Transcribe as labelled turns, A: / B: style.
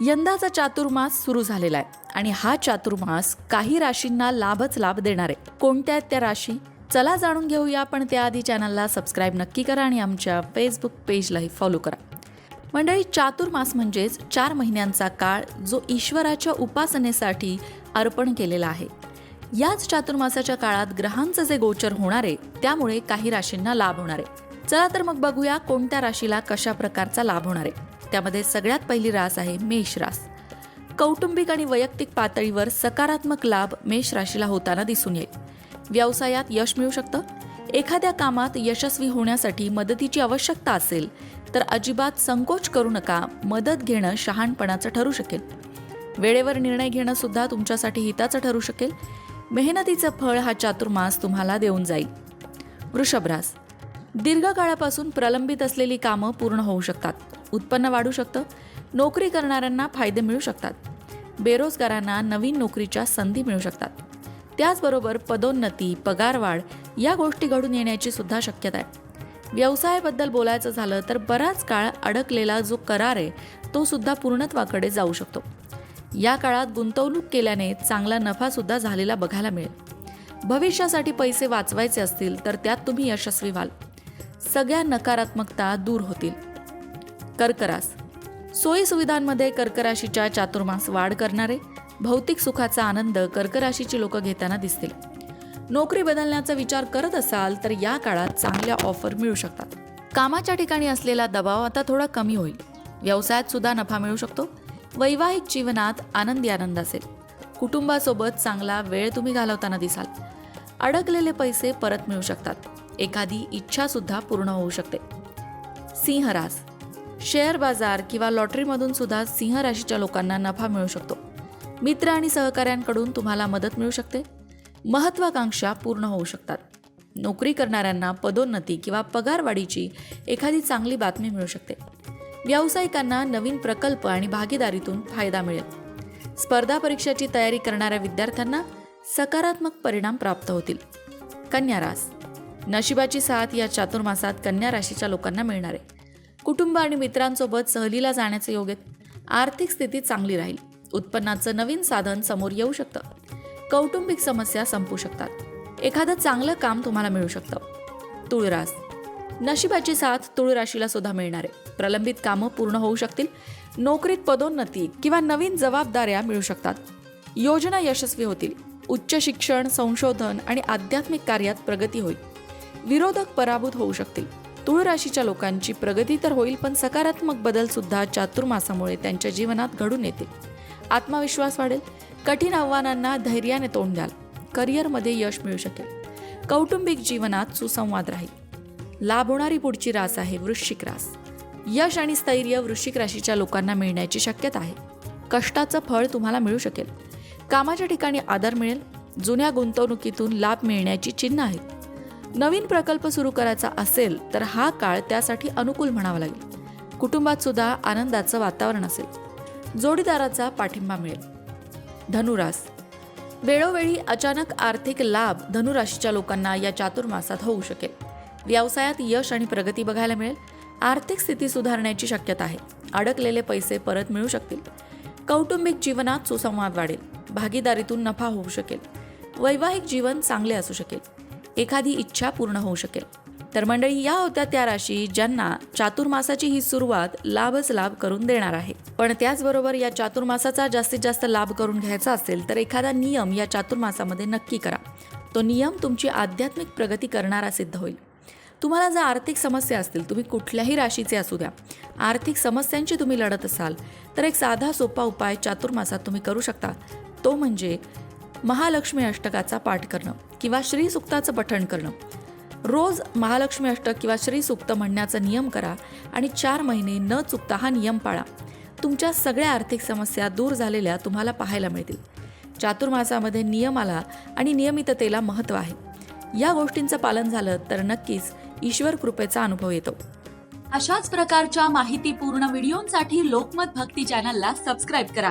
A: यंदाचा चातुर्मास सुरू झालेला आहे आणि हा चातुर्मास काही राशींना लाभच लाभ देणार आहे. कोणत्या आहेत त्या राशी? चला जाणून घेऊया पण त्याआधी चॅनलला सबस्क्राईब नक्की करा आणि आमच्या फेसबुक पेजलाही फॉलो करा. मंडळी चातुर्मास म्हणजेच चार महिन्यांचा काळ जो ईश्वराच्या उपासनेसाठी अर्पण केलेला आहे. याच चातुर्मासाच्या काळात ग्रहांचं जे गोचर होणार आहे त्यामुळे काही राशींना लाभ होणार आहे. चला तर मग बघूया कोणत्या राशीला कशा प्रकारचा लाभ होणार आहे. त्यामध्ये सगळ्यात पहिली रास आहे मेष रास. कौटुंबिक आणि वैयक्तिक पातळीवर सकारात्मक लाभ मेष राशीला होताना दिसून येईल. व्यवसायात यश मिळू शकतं. एखाद्या कामात यशस्वी होण्यासाठी मदतीची आवश्यकता असेल तर अजिबात संकोच करू नका मदत घेणं शहाणपणाचं ठरू शकेल. वेळेवर निर्णय घेणं सुद्धा तुमच्यासाठी हिताचं ठरू शकेल. मेहनतीचं फळ हा चातुर्मास तुम्हाला देऊन जाईल. वृषभ रास. दीर्घकाळापासून प्रलंबित असलेली कामं पूर्ण होऊ शकतात. उत्पन्न वाढू शकतं. नोकरी करणाऱ्यांना फायदे मिळू शकतात. बेरोजगारांना नवीन नोकरीच्या संधी मिळू शकतात. त्याचबरोबर पदोन्नती पगारवाढ या गोष्टी घडून येण्याची सुद्धा शक्यता आहे. व्यवसायाबद्दल बोलायचं झालं तर बराच काळ अडकलेला जो करार आहे तो सुद्धा पूर्णत्वाकडे जाऊ शकतो. या काळात गुंतवणूक केल्याने चांगला नफासुद्धा झालेला बघायला मिळेल. भविष्यासाठी पैसे वाचवायचे असतील तर त्यात तुम्ही यशस्वी व्हाल. सगळ्या नकारात्मकता दूर होतील. कर्करास. सोयी सुविधांमध्ये कर्कराशीच्या चातुर्मास वाढ करणारे भौतिक सुखाचा आनंद कर्कराशीची लोक घेताना दिसतील. नोकरी बदलण्याचा विचार करत असाल तर या काळात चांगल्या ऑफर मिळू शकतात. कामाच्या ठिकाणी असलेला दबाव आता थोडा कमी होईल. व्यवसायात सुद्धा नफा मिळू शकतो. वैवाहिक जीवनात आनंदी आनंद असेल. कुटुंबासोबत चांगला वेळ तुम्ही घालवताना दिसाल. अडकलेले पैसे परत मिळू शकतात. एखादी इच्छासुद्धा पूर्ण होऊ शकते. सिंहरास शेअर बाजार किंवा लॉटरीमधून सुद्धा सिंह राशीच्या लोकांना नफा मिळू शकतो. मित्र आणि सहकाऱ्यांकडून तुम्हाला मदत मिळू शकते. महत्वाकांक्षा पूर्ण होऊ शकतात. नोकरी करणाऱ्यांना पदोन्नती किंवा पगारवाढीची एखादी चांगली बातमी मिळू शकते. व्यावसायिकांना नवीन प्रकल्प आणि भागीदारीतून फायदा मिळेल. स्पर्धा परीक्षेची तयारी करणाऱ्या विद्यार्थ्यांना सकारात्मक परिणाम प्राप्त होतील. कन्या रास. नशिबाची साथ या चातुर्मासात कन्या राशीच्या लोकांना मिळणार आहे. कुटुंब आणि मित्रांसोबत सहलीला जाण्याचे योग आहेत आर्थिक स्थिती चांगली राहील. उत्पन्नाचं नवीन साधन समोर येऊ शकतं. कौटुंबिक समस्या संपू शकतात. एखादं चांगलं काम तुम्हाला मिळू शकतं. तुळरास नशिबाची साथ तुळ राशीला सुद्धा मिळणार आहे. प्रलंबित कामं पूर्ण होऊ शकतील. नोकरीत पदोन्नती किंवा नवीन जबाबदाऱ्या मिळू शकतात. योजना यशस्वी होतील. उच्च शिक्षण संशोधन आणि आध्यात्मिक कार्यात प्रगती होईल. विरोधक पराभूत होऊ शकतील. तुळ राशीच्या लोकांची प्रगती तर होईल पण सकारात्मक बदल सुद्धा चातुर्मासामुळे त्यांच्या जीवनात घडून येतील. आत्मविश्वास वाढेल. कठीण आव्हानांना धैर्याने तोंड द्याल. करिअरमध्ये यश मिळू शकेल. कौटुंबिक जीवनात सुसंवाद राहील. लाभ होणारी पुढची रास आहे वृश्चिक रास. यश आणि स्थैर्य वृश्चिक राशीच्या लोकांना मिळण्याची शक्यता आहे. कष्टाचं फळ तुम्हाला मिळू शकेल. कामाच्या ठिकाणी आदर मिळेल. जुन्या गुंतवणुकीतून लाभ मिळण्याची चिन्ह आहेत नवीन प्रकल्प सुरू करायचा असेल तर हा काळ त्यासाठी अनुकूल म्हणावा लागेल. कुटुंबात सुद्धा आनंदाचं वातावरण असेल. जोडीदाराचा पाठिंबा मिळेल. धनुरास. वेळोवेळी अचानक आर्थिक लाभ धनुराशीच्या लोकांना या चातुर्मासात होऊ शकेल. व्यवसायात यश आणि प्रगती बघायला मिळेल. आर्थिक स्थिती सुधारण्याची शक्यता आहे. अडकलेले पैसे परत मिळू शकतील. कौटुंबिक जीवनात सुसंवाद वाढेल. भागीदारीतून नफा होऊ शकेल. वैवाहिक जीवन चांगले असू शकेल. एखादी इच्छा पूर्ण होऊ शकेल. तर मंडळी या होत्या त्या राशी ज्यांना चातुर्मासाची ही सुरुवात लाभच लाभ करून देणार आहे. पण त्याचबरोबर या चातुर्मासाचा जास्तीत जास्त लाभ करून घ्यायचा असेल तर एखादा नियम या चातुर्मासामध्ये नक्की करा. तो नियम तुमची आध्यात्मिक प्रगती करणारा सिद्ध होईल. तुम्हाला जर आर्थिक समस्या असतील तुम्ही कुठल्याही राशीचे असू द्या. आर्थिक समस्यांची तुम्ही लढत असाल तर एक साधा सोपा उपाय चातुर्मासात तुम्ही करू शकता. तो म्हणजे महालक्ष्मी अष्टकाचा पाठ करणं. किंवा श्रीसुक्ताचं पठण करणं. रोज महालक्ष्मी अष्टक किंवा श्रीसुक्त म्हणण्याचा नियम करा आणि चार महिने न चुकता हा नियम पाळा. तुमच्या सगळ्या आर्थिक समस्या दूर झालेल्या तुम्हाला पाहायला मिळतील. चातुर्मासामध्ये नियमाला आणि नियमिततेला महत्त्व आहे. या गोष्टींचं पालन झालं तर नक्कीच ईश्वर कृपेचा अनुभव येतो.
B: अशाच प्रकारच्या माहितीपूर्ण व्हिडिओंसाठी लोकमत भक्ती चॅनलला सबस्क्राईब करा.